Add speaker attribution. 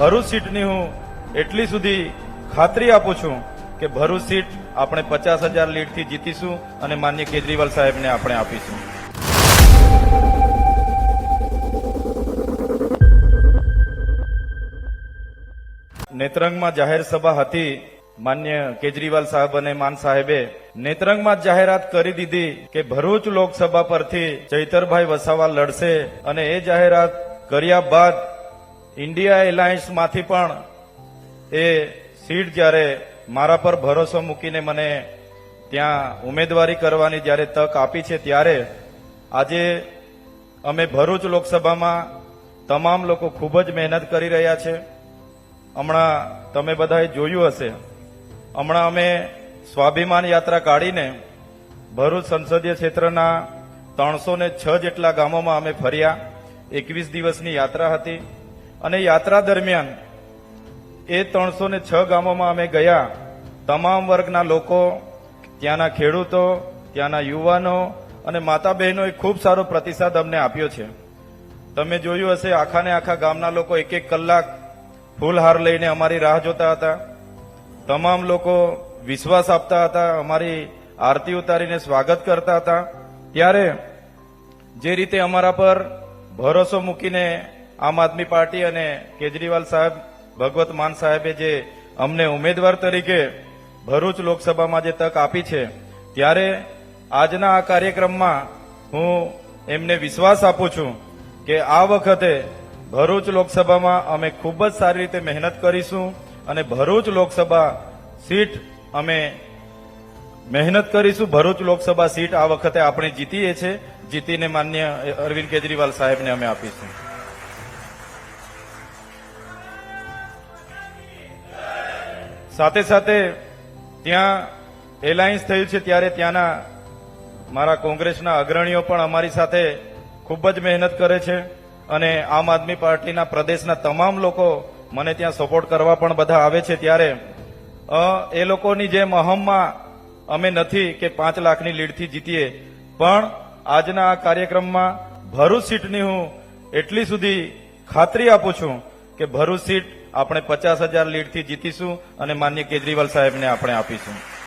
Speaker 1: ભરૂચ સીટની હું એટલી સુધી ખાતરી આપું છું કે ભરૂચ સીટ આપણે પચાસ હજાર લીડથી જીતીશું અને માન્ય કેજરીવાલ સાહેબને આપણે આપીશું. નેત્રંગમાં જાહેર સભા હતી. માન્ય કેજરીવાલ સાહેબ અને માન સાહેબે નેત્રંગમાં જાહેરાત કરી દીધી કે ભરૂચ લોકસભા પરથી ચૈતરભાઈ વસાવા લડશે અને એ જાહેરાત કર્યા બાદ ઇન્ડિયા એલાયન્સમાંથી પણ એ સીટ જ્યારે મારા પર ભરોસો મૂકીને મને ત્યાં ઉમેદવારી કરવાની જ્યારે તક આપી છે ત્યારે આજે અમે ભરૂચ લોકસભામાં તમામ લોકો ખૂબ જ મહેનત કરી રહ્યા છે. હમણાં તમે બધાએ જોયું હશે. હમણાં અમે સ્વાભિમાન યાત્રા કાઢીને ભરૂચ સંસદીય ક્ષેત્રના ત્રણસો છ જેટલા ગામોમાં અમે ફર્યા. એકવીસ દિવસની યાત્રા હતી. અને યાત્રા દરમિયાન એ ત્રણસો ને છ ગામોમાં અમે ગયા. તમામ વર્ગના લોકો, ત્યાંના ખેડૂતો, ત્યાંના યુવાનો અને માતા બહેનોએ ખૂબ સારો પ્રતિસાદ અમને આપ્યો છે. તમે જોયું હશે, આખાને આખા ગામના લોકો એક એક કલાક ફૂલહાર લઈને અમારી રાહ જોતા હતા. તમામ લોકો વિશ્વાસ આપતા હતા, અમારી આરતી ઉતારીને સ્વાગત કરતા હતા. ત્યારે જે રીતે અમારા પર ભરોસો મૂકીને આમ આદમી પાર્ટી અને કેજરીવાલ સાહેબ, ભગવત માન સાહેબે જે અમને ઉમેદવાર તરીકે ભરૂચ લોકસભામાં જે તક આપી છે, ત્યારે આજના આ કાર્યક્રમમાં હું એમને વિશ્વાસ આપું છું કે આ વખતે ભરૂચ લોકસભામાં અમે ખૂબ જ સારી રીતે મહેનત કરીશું અને ભરૂચ લોકસભા સીટ અમે મહેનત કરીશું. ભરૂચ લોકસભા સીટ આ વખતે આપણે જીતીએ છે જીતીને માન્ય અરવિંદ કેજરીવાલ સાહેબને અમે આપીશું. સાથે સાથે ત્યાં એલાયન્સ થયું છે ત્યારે ત્યાંના મારા કોંગ્રેસના અગ્રણીઓ પણ અમારી સાથે ખૂબ જ મહેનત કરે છે અને આમ આદમી પાર્ટીના પ્રદેશના તમામ લોકો મને ત્યાં સપોર્ટ કરવા પણ બધા આવે છે ત્યારે એ લોકોની જેમ અહમમાં અમે નથી કે પાંચ લાખની લીડથી જીતીએ, પણ આજના આ કાર્યક્રમમાં ભરૂચ સીટની હું એટલી સુધી ખાતરી આપું છું કે ભરૂચ સીટ આપણે પચાસ હજાર લીડથી જીતીશું અને માન્ય કેજરીવાલ સાહેબને આપણે આપીશું.